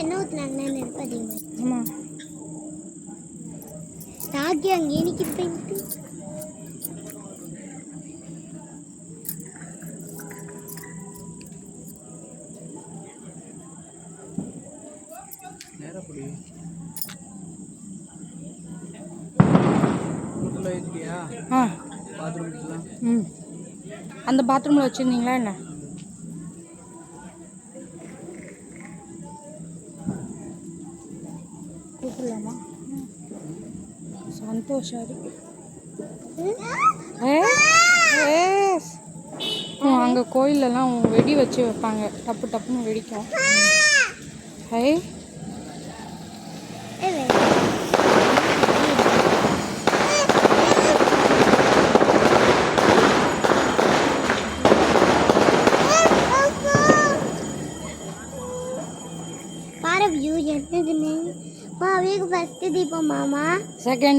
எண்ணெய் ஊற்றினாங்கன்னா நெருப்பு அதிகமாக ஆமாம் ராக்கி அங்கேயே நிற்கிது போயிட்டு அந்த பாத்ரூமில் வச்சுருந்தீங்களா என்ன? ஏ? ஏஸ் அங்கே கோயிலெல்லாம் வெடி வச்சு வைப்பாங்க. டப்பு டப்புன்னு வெடிக்கும். ஹை பாரு வியூ என்னதுன்னு? మా వీక్ ఫస్ట్ దీపం మామ? సెకండ్